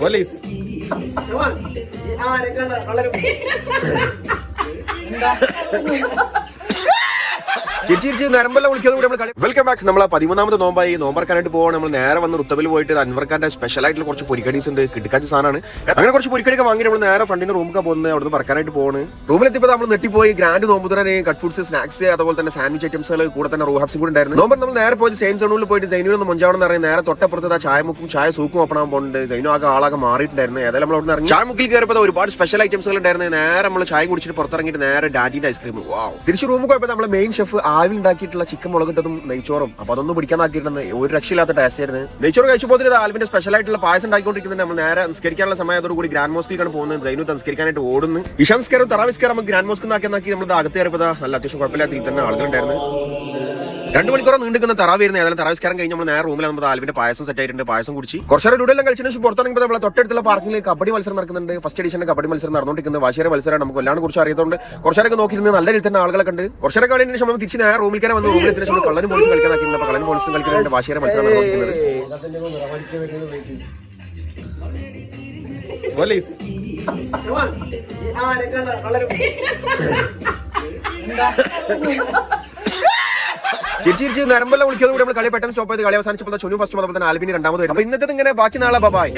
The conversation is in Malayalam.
പോലീസ്. ചിരിച്ചിരിച്ച് നരമ്പെല്ലാം വിളിക്കുന്നത് നമ്മൾ കളി വെൽക്കം ബാക്ക് നമ്മൾ പതിമൂന്നാമത് നോമ്പായി. നോമ്പറക്കാനായിട്ട് പോകാൻ നമ്മൾ നേരെ വന്ന് റുത്തബിൽ പോയിട്ട് അൻവർക്കാന്റെ സ്പെഷ്യൽ ആയിട്ടുള്ള കുറച്ച് പൊരിക്കടീസ് ഉണ്ട്. കിടക്കാച്ച സാധനമാണ് അങ്ങനെ കുറച്ച് പൊരിക്കടിയൊക്കെ വാങ്ങി നമ്മൾ നേരെ ഫ്രണ്ടിന്റെ റൂമൊക്കെ പോകുന്നത് അവിടെ നിന്ന് പറക്കാനായിട്ട് പോകുന്നത് റൂമിലെത്തിയപ്പോൾ നമ്മൾ നെട്ടിപ്പോയി ഗ്രാൻഡ് നോമ്പുതരാന് കട്ട് ഫുഡ്സ് സ്നാക്സ് അതുപോലെ തന്നെ സാൻഡ്വിച്ച് ഐറ്റംസുകൾ കൂടെ തന്നെ റൂഹാബ്സും കൂടെ ഉണ്ടായിരുന്നു. നോമ്പർ നമ്മൾ നേരെ പോയി സെയിൻ സോണിൽ പോയിട്ട് സൈനുവിൽ നിന്ന് മൊഞ്ചാവണം എന്ന് നേരെ തൊട്ടപ്പുറത്ത് ആ ചായ മുക്കും ചായ സൂക്കും ഓപ്പൺ ആകാൻ പോകുന്നുണ്ട് സൈനു ആകെ ആളാകെ മാറിയിട്ടുണ്ടായിരുന്നു. ഏതായാലും നമ്മൾ അവിടെ നിന്ന് ചായ മുക്കിൽ കയറിയപ്പോൾ ഒരുപാട് സ്പെഷ്യൽ ഐറ്റംസുകൾ ഉണ്ടായിരുന്നു. നേരെ നമ്മൾ ചായ കുടിച്ചിട്ട് പുറത്തിറങ്ങിയിട്ട് നേരെ ഡാഡിന്റെ ഐസ്ക്രീം വാവ് തിരിച്ച് റൂമിൽ പോയപ്പോൾ നമ്മളെ മെയിൻ ഷെഫ് ആവിൽ ഉണ്ടാക്കിയിട്ടുള്ള ചിക്കൻ മുളകിട്ടതും നെയ്ച്ചോറും. അപ്പൊ അതൊന്നും പിടിക്കാൻ ആക്കിയിട്ടുണ്ട് ഒരു രക്ഷയില്ലാത്ത ടേസ്റ്റ് ആയിരുന്നു. നെയ്ച്ചോറ് കഴിച്ചപ്പോൾ ഇത് ആൽവിന്റെ സ്പെഷ്യൽ ആയിട്ടുള്ള പായസം ഉണ്ടാക്കിക്കൊണ്ടിരിക്കുന്നുണ്ട് നമ്മൾ നേരെ നിസ്കരിക്കാനുള്ള സമയത്തോടു കൂടി ഗ്രാൻഡ് മോസ്കിലാണ് പോകുന്നത്. ജൈനു നിസ്കരിക്കാനായിട്ട് ഓടുന്നു. ഇഷാൻസ്കാരും തറാവിസ്കാരം നമുക്ക് ഗ്രാൻഡ് മോസ്ക് നാക്കി നമ്മൾ അകത്ത് കയറിപ്പോ നല്ല അത്യാവശ്യം കുഴപ്പമില്ലാത്ത തന്നെ ആളുകളുണ്ടായിരുന്നു. രണ്ട് മണിക്കൂർ നീണ്ടുക്കുന്ന തറാവായിരുന്നു ഏതായാലും തറാവിസ്കാരം കഴിഞ്ഞ് നമ്മൾ നേരെ റൂമിൽ നമ്മൾ ആൽവിന്റെ പായസം സെറ്റ് ആയിട്ടുണ്ട്. പായസം കുടിച്ച്. കുറച്ചേരം ഡൂടെല്ലാം കളിച്ചതിന് ശേഷം പുറത്തിറങ്ങി നമ്മൾ തൊട്ടടുത്തുള്ള പാർക്കിൽ കബഡി മത്സരം നടക്കുന്നുണ്ട്. ഫസ്റ്റ് എഡിഷന്റെ കബഡി മത്സരം നടന്നുകൊണ്ടിരിക്കുന്നത്. വാശിയുടെ മത്സരം നമുക്ക് എല്ലാവരും കുറിച്ച് അറിയാത്തതുകൊണ്ട് കുറച്ചേരൊക്കെ നോക്കിയിരുന്നത് നല്ല രീതിയിൽ തന്നെ ആളുകളെ കണ്ട് കുറച്ചേരെ കളിന് ശേഷം നമ്മൾ തിരിച്ച് നേരെ റൂമിൽ കയറി വന്ന് റൂമിൽ എത്തിയ ശേഷം കള്ളനും പോലീസും കളിക്കാൻ നോക്കിയിരുന്നു അപ്പോൾ കള്ളനും പോലീസും കളിക്കുന്നത് വാശിയേറെ മത്സരം നടന്നുകൊണ്ടിരിക്കുന്നത്. പോലീസ്. ചിരിച്ചിരിച്ച് നരമ്പെല്ലാം വിളിക്കുന്നത് കൂടി നമ്മൾ കളി പെട്ടെന്ന് സ്റ്റോപ്പ് ചെയ്ത് കളി അവസാനിച്ചപ്പോൾ ചൊന്നു ഫസ്റ്റ് അതുപോലെ തന്നെ ആൽബിനി രണ്ടാമത് വരും അപ്പൊ ഇന്നത്തെ ഇങ്ങനെ ബാക്കി നാളെ ബബായ്.